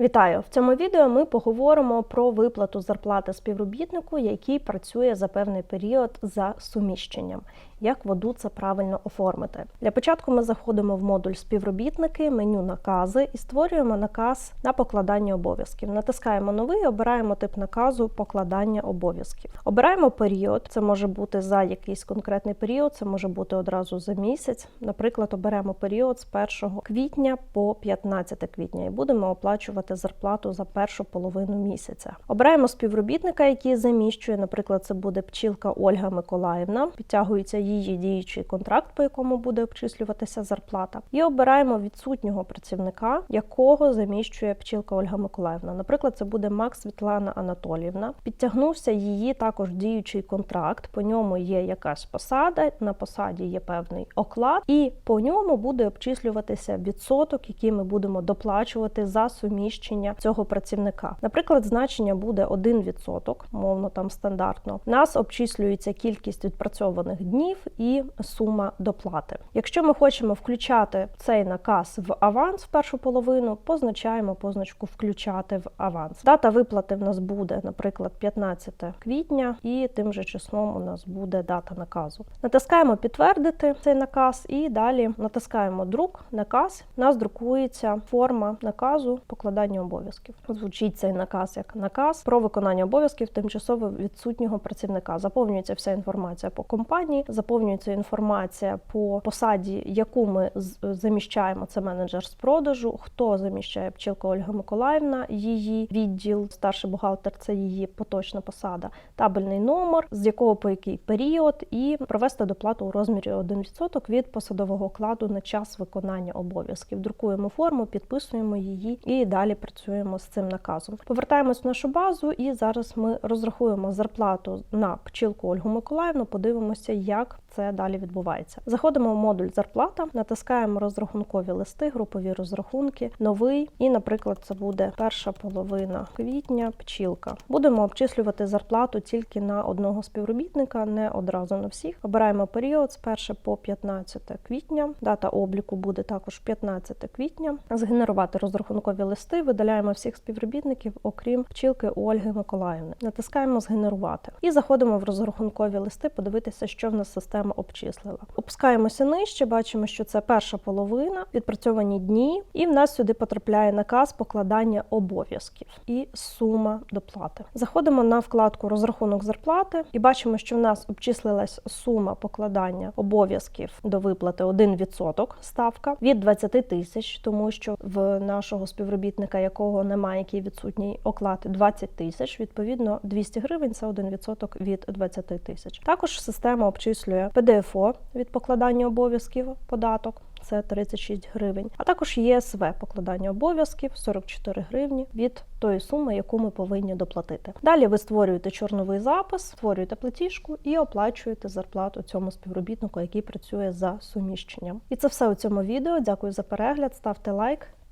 Вітаю! В цьому відео ми поговоримо про виплату зарплати співробітнику, який працює за певний період за суміщенням. Як воду це правильно оформити? Для початку ми заходимо в модуль співробітники, меню накази і створюємо наказ на покладання обов'язків. Натискаємо новий, обираємо тип наказу покладання обов'язків. Обираємо період. Це може бути за якийсь конкретний період, це може бути одразу за місяць. Наприклад, оберемо період з 1 квітня по 15 квітня і будемо оплачувати зарплату за першу половину місяця. Обираємо співробітника, який заміщує. Наприклад, це буде пчілка Ольга Миколаївна. Підтягується її діючий контракт, по якому буде обчислюватися зарплата. І обираємо відсутнього працівника, якого заміщує пчілка Ольга Миколаївна. Наприклад, це буде Макс Світлана Анатоліївна. Підтягнувся її також діючий контракт. По ньому є якась посада. На посаді є певний оклад, і по ньому буде обчислюватися відсоток, який ми будемо доплачувати за суміщення цього працівника. Наприклад, значення буде 1%, мовно там стандартно. Нас обчислюється кількість відпрацьованих днів і сума доплати. Якщо ми хочемо включати цей наказ в аванс в першу половину, позначаємо позначку включати в аванс. Дата виплати в нас буде, наприклад, 15 квітня, і тим же числом у нас буде дата наказу. Натискаємо підтвердити цей наказ, і далі натискаємо друк, наказ. Нас друкується форма наказу покладання обов'язків. Звучить цей наказ як наказ про виконання обов'язків тимчасово відсутнього працівника. Заповнюється вся інформація по компанії, заповнюється інформація по посаді, яку ми заміщаємо. Це менеджер з продажу. Хто заміщає пчілка Ольга Миколаївна, її відділ, старший бухгалтер це її поточна посада, табельний номер, з якого по який період, і провести доплату у розмірі 1% від посадового окладу на час виконання обов'язків. Друкуємо форму, підписуємо її і далі працюємо з цим наказом. Повертаємось в нашу базу, і зараз ми розрахуємо зарплату на пчілку Ольгу Миколаївну. Подивимося, як це далі відбувається. Заходимо в модуль зарплата, натискаємо розрахункові листи, групові розрахунки, новий, і, наприклад, це буде перша половина квітня, пчілка. Будемо обчислювати зарплату тільки на одного співробітника, не одразу на всіх. Обираємо період з 1 по 15 квітня. Дата обліку буде також 15 квітня. Згенерувати розрахункові листи, видаляємо всіх співробітників, окрім пчілки Ольги Миколаївни. Натискаємо згенерувати і заходимо в розрахункові листи, подивитися, що в нас система обчислила. Опускаємося нижче, бачимо, що це перша половина, відпрацьовані дні, і в нас сюди потрапляє наказ покладання обов'язків і сума доплати. Заходимо на вкладку розрахунок зарплати і бачимо, що в нас обчислилась сума покладання обов'язків до виплати 1% ставка від 20 тисяч, тому що в нашого співробітника, якого немає, який відсутній оклад 20 тисяч, відповідно 200 гривень це 1% від 20 тисяч. Також система обчислює ПДФО від покладання обов'язків податок. Це 36 гривень, а також ЄСВ покладання обов'язків 44 гривні від тої суми, яку ми повинні доплатити. Далі ви створюєте чорновий запис, створюєте платіжку і оплачуєте зарплату цьому співробітнику, який працює за суміщенням. І це все у цьому відео. Дякую за перегляд. Ставте лайк